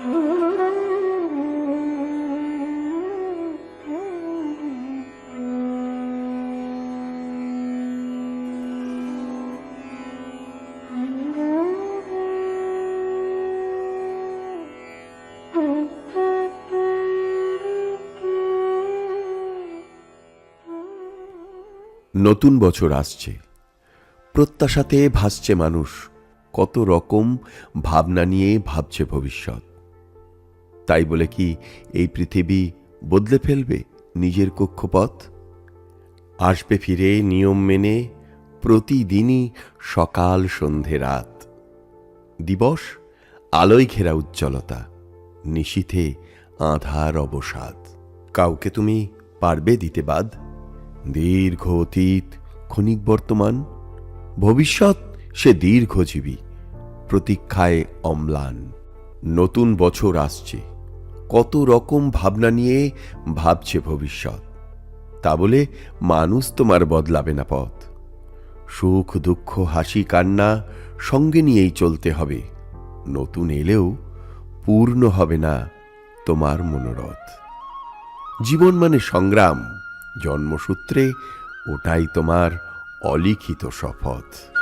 নতুন বছর আসছে। প্রত্যাশাতে ভাসছে মানুষ। কত রকম ভাবনা নিয়ে ভাবছে ভবিষ্যৎ। তাই বলে কি এই পৃথিবী বদলে ফেলবে নিজের কক্ষপথ? আসবে ফিরে নিয়ম মেনে প্রতিদিনই সকাল, সন্ধে, রাত। দিবস, আলোয় ঘেরা উজ্জ্বলতা, নিশীথে আধার অবসাদ। কাউকে তুমি পারবে দিতে বাদ? দীর্ঘ অতীত, ক্ষণিক বর্তমান। ভবিষ্যৎ, সে দীর্ঘজীবী, প্রতীক্ষায় অম্লান। নতুন বছর আসছে। কত রকম ভাবনা নিয়ে ভাবছে ভবিষ্যৎ। তা বলে মানুষ তোমার বদলাবে না পথ। সুখ, দুঃখ, হাসি, কান্না সঙ্গে নিয়েই চলতে হবে। নতুন এলেও পূর্ণ হবে না তোমার মনোরথ। জীবন মানে সংগ্রাম, জন্মসূত্রে ওটাই তোমার অলিখিত শপথ।